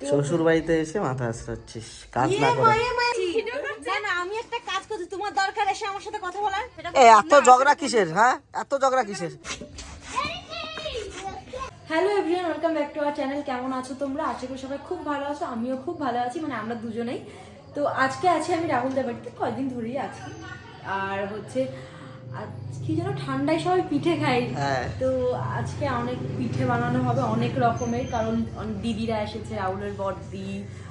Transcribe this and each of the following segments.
শ্বশুর বাড়িতে এসে মাথা আসরাচ্ছিস কাজ ইয়ে না করে। আমি একটা কাজ করছি তোমার দরকার এসে আমার সাথে কথা বলার? এত ঝগড়া কিসের হ্যাঁ? এত ঝগড়া কিসের? Hello everyone welcome back to our channel কেমন আছো তোমরা? আশা করি সবাই খুব ভালো আছো আমিও খুব ভালো আছি মানে আমরা দুজনেই। তো আজকে আছি আমি রাহুল দেব বাড়িতে কয়দিন ধরেই আছি। আর হচ্ছে কি যেন ঠান্ডায় সবাই পিঠে খাই হ্যাঁ। তো আজকে অনেক পিঠে বানানো হবে অনেক রকমের কারণ দিদিরা এসেছে রাহুলের বড়দি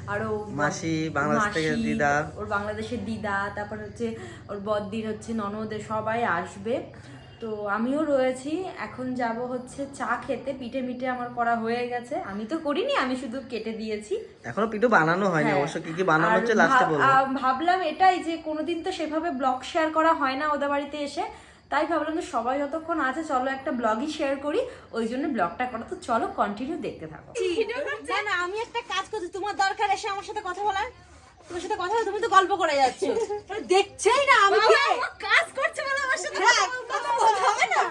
আরও মাসি, বাংলাদেশ থেকে দিদা। ওর বাংলাদেশের দিদা তারপর হচ্ছে ওর বদ্দির হচ্ছে ননদের সবাই আসবে তো আমিও রয়েছি। এখন যাব হচ্ছে চা খেতে। পিঠে মিঠে আমার করা হয়ে গেছে। আমি তো করিনি আমি শুধু কেটে দিয়েছি। এখনও পিঠু বানানো হয়নি হ্যাঁ। অবশ্য। কি কি বানানো হচ্ছে লাস্টে বলব ভাবলাম এটাই যে কোনোদিন তো সেভাবে ব্লগ শেয়ার করা হয় না ওদের বাড়িতে এসে। তাই ভাবলাম যে সবাই যতক্ষণ আছে চলো একটা ব্লগই শেয়ার করি। ওই জন্য ব্লগটা করা। তো চলো কন্টিনিউ দেখতে থাকো। না না আমি একটা কাজ করছি। তোমার দরকার এসে আমার সাথে কথা বলার? তোমার সাথে কথা তুমি তো গল্প করে যাচ্ছ। দেখছেই না আমি কাজ করছে বলে আমার সাথে হ্যাঁ, কথা বলতে হবে না।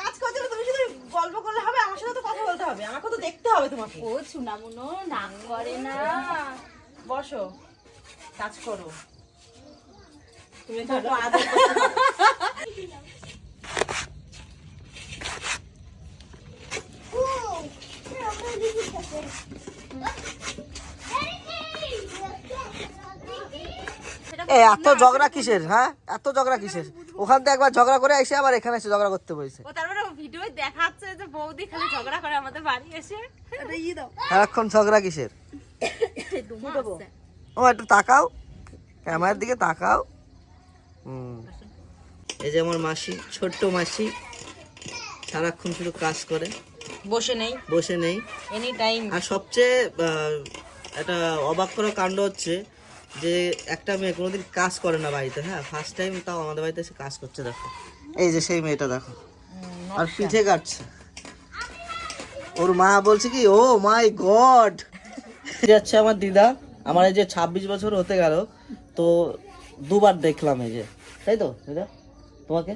কাজ হবে তুমি শুধু গল্প করলে হবে আমার সাথে তো কথা বলতে হবে। আমাকে তো দেখতে হবে তোমাকে। ও চুনামুনো নাক করে না। বসো কাজ করো। তুমি তো আদর এ এত ঝগড়া কিসের হ্যাঁ? এত ঝগড়া কিসের? ওখান থেকে একবার ঝগড়া করে এসে আবার এখানে এসে ঝগড়া করতে বসেছে ভিডিও দেখাচ্ছে যে বৌদি খালি ঝগড়া করে আমাদের বাড়ি এসে। এটা ই দাও। সারাক্ষণ ঝগড়া কিসের? ও একটু তাকাও। ক্যামেরার দিকে তাকাও। হুম। এই যে আমার মাসি ছোট্ট মাসি সারাক্ষণ শুধু কাজ করে। বসে নেই। বসে নেই। এনি টাইম আর সবচেয়ে একটা অবাক করা কাণ্ড হচ্ছে যে একটা মেয়ে কোনোদিন কাজ করে না বাড়িতে হ্যাঁ? ফার্স্ট টাইম তাও আমাদের বাড়িতে এসে কাজ করছে দেখো। এই যে সেই মেয়েটা দেখো। আর পিঠে কাটছে। ওর মা বলছে কি ও মাই গড! যাচ্ছে আমার দিদা আমার এই যে ছাব্বিশ বছর হতে গেল তো দুবার দেখলাম এই যে। তাই তো দিদা? তোমাকে?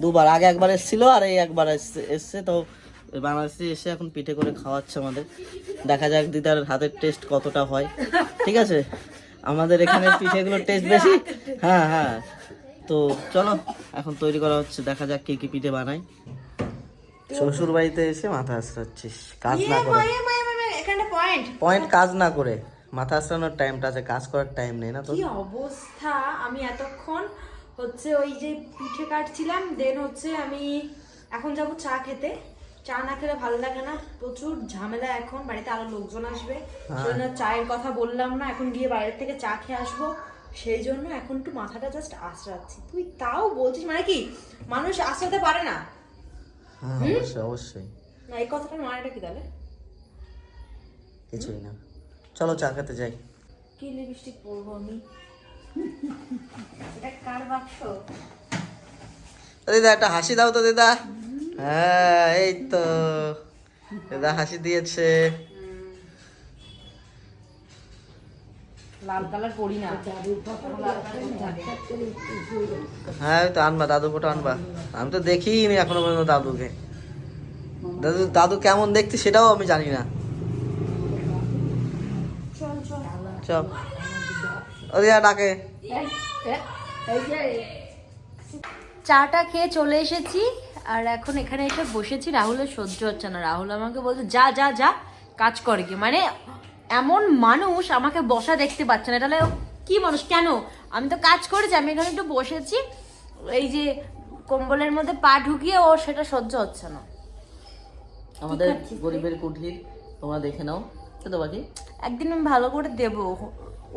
দুবার আগে একবার এসেছিল আর এই একবার এসছে এসছে তো বাংলাদেশে এসে এখন পিঠে করে খাওয়াচ্ছে আমাদের। দেখা যাক দিদার হাতের টেস্ট কতটা হয়। ঠিক আছে? আমাদের এখানে পিঠেগুলোর টেস্ট বেশি? হ্যাঁ হ্যাঁ। তো চলো এখন তৈরি করা হচ্ছে। দেখা যাক কি কি পিঠে বানাই শ্বশুর বাড়িতে এসে মাথা আসরাচ্ছিস কাজ না করে। পয়েন্ট পয়েন্ট কাজ না করে। মাথা আসরানোর টাইমটা আছে। কাজ করার টাইম নেই না তো কি অবস্থা? আমি এতক্ষণ হচ্ছে ওই যে পিঠে কাটছিলাম দেন হচ্ছে আমি এখন যাব চা খেতে। চা না খেলে ভালো লাগে না প্রচুর ঝামেলা এখন বাড়িতে আরও লোকজন আসবে। সেজন্য চায়ের কথা বললাম না এখন গিয়ে বাইরের থেকে চা খেয়ে আসব। সেই জন্য এখন একটু মাথাটা জাস্ট আশ্রাচ্ছি তুই তাও বলছিস মানে কি মানুষ আশ্রাতে পারে না। হ্যাঁ অবশ্যই অবশ্যই। না এই কথাটার মানেটা কি তাহলে? কিছুই না। চলো চা খেতে যাই। কি লিপস্টিক পরবো আমি? এটা কার বাক্স? দিদা একটা হাসি দাও তো দিদা। হ্যাঁ এই তো। দিদা হাসি দিয়েছে। হ্যাঁ তো আনবা দাদু ফটো আনবা। আমি তো দেখিনি এখনও পর্যন্ত দাদুকে। দাদু দাদু কেমন দেখতে সেটাও আমি জানি না। চল। ও দিদা ডাকে। চাটা খেয়ে চলে এসেছি। আর এখন এখানে এসে বসেছি রাহুলের সহ্য হচ্ছে না। রাহুল আমাকে বলছে যা যা যা কাজ করে কি মানে এমন মানুষ আমাকে বসা দেখতে পাচ্ছে না। তাহলে কি মানুষ? কেন? আমি তো কাজ করেছি আমি এখানে একটু বসেছি। এই যে কম্বলের মধ্যে পা ঢুকিয়ে ও সেটা সহ্য হচ্ছে না। আমাদের গরিবের কুঠির তোমরা দেখে নাও। তো বাকি একদিন আমি ভালো করে দেব।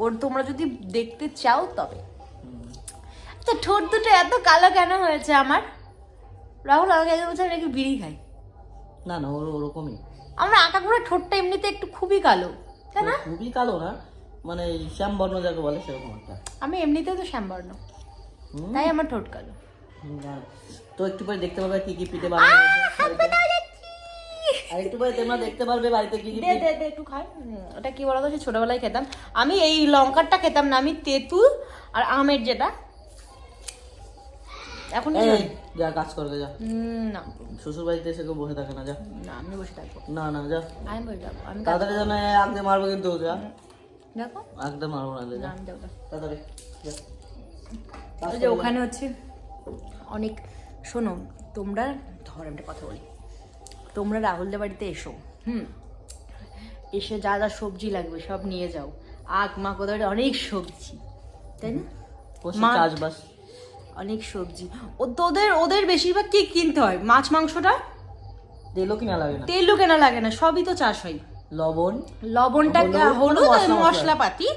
ওর তোমরা যদি দেখতে চাও তবে। তো ঠোঁট দুটো এত কালো কেন হয়েছে আমার? রাহুল আমাকে একজন বলছে নাকি বিড়ি খাই। না না ওর ওরকমই। আমরা আঁকা করে ঠোঁটটা এমনিতে একটু খুবই কালো তাই না? খুবই কালো না মানে শ্যাম বর্ণ যাকে বলে সেরকম একটা। আমি এমনিতেও তো শ্যামবর্ণ তাই আমার ঠোঁট কালো। তো একটু পরে দেখতে পারবে কি কি পিঠে বানানো আর একটু পরে তোমরা দেখতে পারবে বাড়িতে কি কি দে দে দে একটু খাই। ওটা কি বলতো সে ছোটবেলায় খেতাম। আমি এই লঙ্কারটা খেতাম না আমি তেঁতুল আর আমের যেটা। এখন যা কাজ করবে যা। না। শ্বশুর বাড়িতে এসে কেউ বসে থাকে না যা। না আমি বসে থাকব। না না যা। আমি বসে থাকব আমি তাড়াতাড়ি যেন আগতে মারবো কিন্তু যা। দেখো। আগতে মারবো না যা। আমি যাব তাড়াতাড়ি যা। ওখানে হচ্ছে অনেক শোনো তোমরা ধর একটা কথা বলি। তোমরা রাহুলদের বাড়িতে এসো হুম? এসে যা যা সবজি লাগবে সব নিয়ে যাও। আখ মা কোথাও অনেক সবজি তাই না? চাষবাস। অনেক সবজি। ও তো ওদের বেশিরভাগ কি কিনতে হয়? মাছ মাংসটা? তেলও কেনা লাগে না। তেলও কেনা লাগে না সবই তো চাষ হয়। লবণ। লবণটা হলুদ, হলুদ মশলা, মশলাপাতি।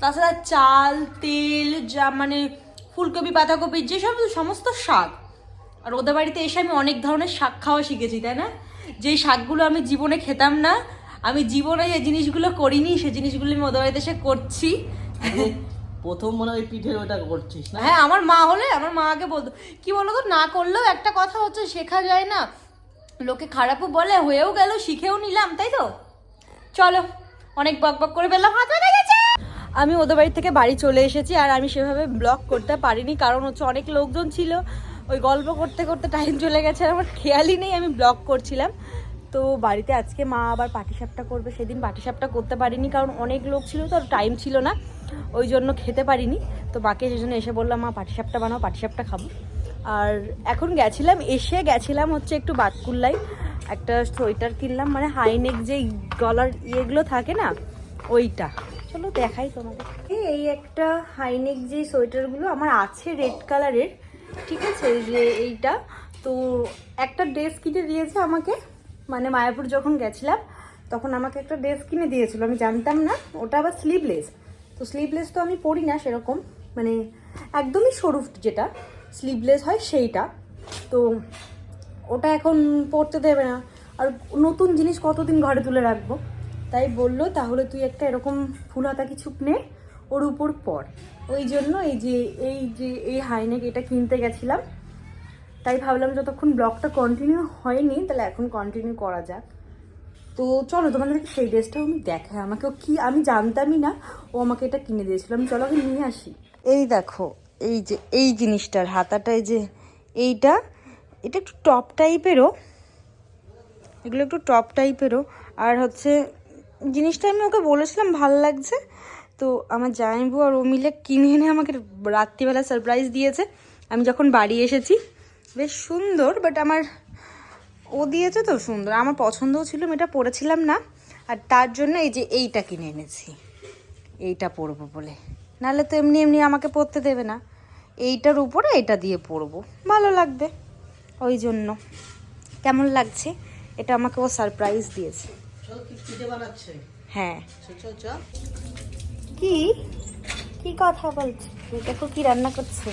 তাছাড়া চাল তেল যা মানে ফুলকপি পাতাকপি যেসব সমস্ত শাক। আর ওদের বাড়িতে এসে আমি অনেক ধরনের শাক খাওয়া শিখেছি তাই না? যেই শাকগুলো আমি জীবনে খেতাম না আমি জীবনে যে জিনিসগুলো করিনি সে জিনিসগুলো আমি ওদের বাড়িতে এসে করছি। প্রথম মনে হয় পিঠে ওটা করছিস না? হ্যাঁ আমার মা হলে, আমার মাকে বলতো। কি বলো তো না করলেও একটা কথা হচ্ছে, শেখা যায় না। লোকে খারাপও বলে, হয়েও গেল, শিখেও নিলাম, তাই তো? চলো, অনেক বক বক করে ফেললাম, হাত আমি ওদের বাড়ি থেকে বাড়ি চলে এসেছি, আর আমি সেভাবে ব্লগ করতে পারিনি, কারণ হচ্ছে অনেক লোকজন ছিল। ওই গল্প করতে করতে টাইম চলে গেছে, আর আমার খেয়ালই নেই, আমি ব্লগ করছিলাম। তো বাড়িতে আজকে মা আবার পাটিসাপটা করবে, সেদিন পাটিসাপটা করতে পারিনি কারণ অনেক লোক ছিল, তো টাইম ছিল না, ওই জন্য খেতে পারিনি। তো মাকে সেজন্য এসে বললাম, মা, পাটিসাপটা বানাও, পাটিসাপটা খাব। আর এখন গেছিলাম, এসে গেছিলাম হচ্ছে একটু বাতকুল্লাই একটা সোয়েটার কিনলাম মানে হাইনেক যে গলার ইয়েগুলো থাকে না, ওইটা। চলো দেখাই তোমাকে এই এই একটা হাইনেক যে সোয়েটারগুলো, আমার আছে রেড কালারের ঠিক আছে? যে এইটা, তো একটা ড্রেস কিনে দিয়েছে আমাকে। মানে মায়াপুর যখন গেছিলাম, তখন আমাকে একটা ড্রেস কিনে দিয়েছিল, আমি জানতাম না, ওটা আবার স্লিভলেস তো স্লিভলেস তো আমি পরি না সেরকম মানে একদমই সরু যেটা স্লিভলেস হয় সেইটা। তো ওটা এখন পরতে দেবে না। আর নতুন জিনিস কতদিন ঘরে তুলে রাখব? তাই বলল, তাহলে তুই একটা এরকম ফুল হাতা কিছু নে, ওর উপর পর। ওই জন্য এই যে এই যে, এই হাইনেক এটা কিনতে গেছিলাম তাই ভাবলাম যতক্ষণ ব্লগটা কন্টিনিউ হয়নি, তাহলে এখন কন্টিনিউ করা যাক। তো চলো তোমাদেরকে সেই ড্রেসটাও আমি দেখাই। আমাকে ও কি, আমি জানতামই না, ও আমাকে এটা কিনে দিয়েছিল। আমি চলো আমি নিয়ে আসি। এই দেখো, এই যে, এই জিনিসটার হাতাটায় যে এইটা, এটা একটু টপ টাইপেরও এগুলো একটু টপ টাইপেরও আর হচ্ছে, জিনিসটা আমি ওকে বলেছিলাম, ভালো লাগছে। তো আমার জামাইবু আর ও মিলে কিনে এনে আমাকে রাত্রিবেলা সারপ্রাইজ দিয়েছে। আমি যখন বাড়ি এসেছি বেশ সুন্দর বাট আমার ও দিয়েছে তো সুন্দর। আমার পছন্দও ছিল আমি এটা পরেছিলাম না। আর তার জন্য এই যে এইটা কিনে এনেছি। এইটা পরবো বলে। নাহলে তো এমনি এমনি আমাকে পরতে দেবে না। এইটার উপরে এটা দিয়ে পরবো। ভালো লাগবে। ওই জন্য। কেমন লাগছে? এটা আমাকে ও সারপ্রাইজ দিয়েছে। হ্যাঁ। কি? কি কথা বলছে? দেখো কি রান্না করছে।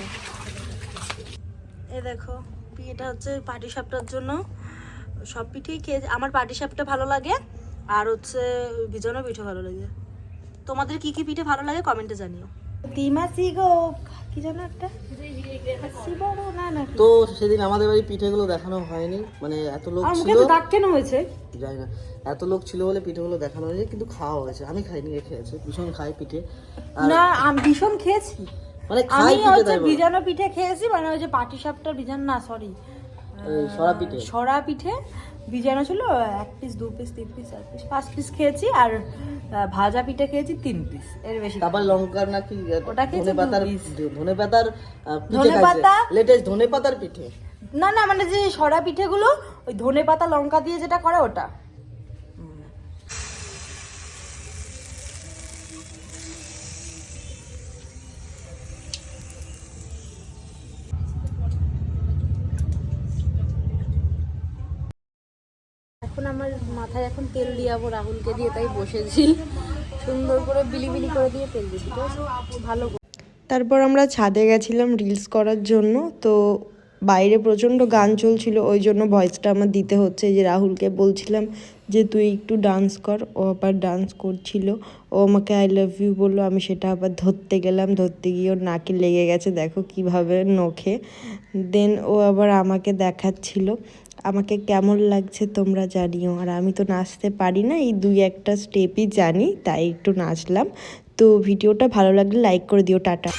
এ দেখো। এটা হচ্ছে পাটি সাপটার জন্য। সব পিঠেই খেয়ে আমার পাটি সাপটা ভালো লাগে আর হচ্ছে ভিজানো পিঠে ভালো লাগে। তোমাদের কি কি পিঠে ভালো লাগে কমেন্টে জানিও। তো সেদিন আমাদের বাড়ি পিঠেগুলো দেখানো হয়নি। মানে এত লোক ছিল দাগ কেন হয়েছে? যাই না। এত লোক ছিল বলে পিঠেগুলো দেখানো হয়েছে কিন্তু খাওয়া হয়েছে। আমি খাইনি খেয়েছে ভীষণ খাই পিঠে। না আমি ভীষণ খেয়েছি। মানে আমি খাই হচ্ছে ভিজানো পিঠে খেয়েছি মানে ওই যে পাটি সাপটা ভিজানো না সরি সরা পিঠে? সরা পিঠে ভিজানো ছিল এক পিস দু পিস তিন পিস চার পিস পাঁচ পিস খেয়েছি আর ভাজা পিঠে খেয়েছি তিন পিস এর বেশি তারপর লঙ্কার নাকি ওটা খেয়েছে ধনে পাতার। ধনে পাতার আহ, পিঠে ধনেপাতা? লেটেস্ট ধনে পাতার পিঠে? না না মানে যে সরা পিঠেগুলো ওই ধনে পাতা লঙ্কা দিয়ে যেটা করে ওটা। মাথায় এখন তেল দিয়াবো রাহুলকে দিয়ে তাই বসেছি। সুন্দর করে বিলি বিলি করে দিয়ে তেল দিয়েছি ভালো তারপর আমরা ছাদে গেছিলাম রিলস করার জন্য, তো বাইরে প্রচণ্ড গান চলছিল, ওই জন্য ভয়েসটা আমার দিতে হচ্ছে। যে রাহুলকে বলছিলাম যে, তুই একটু ডান্স কর। ও আবার ডান্স করছিল। ও আমাকে আই লাভ ইউ বলল, আমি সেটা আবার ধরতে গেলাম। ধরতে গিয়ে ওর নাকে লেগে গেছে। দেখো কীভাবে নখে। দেন ও আবার আমাকে দেখাচ্ছিল। আমাকে কেমন লাগছে তোমরা জানিও। আর আমি তো নাচতে পারি না, এই দুই একটা স্টেপই জানি, তাই একটু নাচলাম। তো ভিডিওটা ভালো লাগলে লাইক করে দিও। টাটা।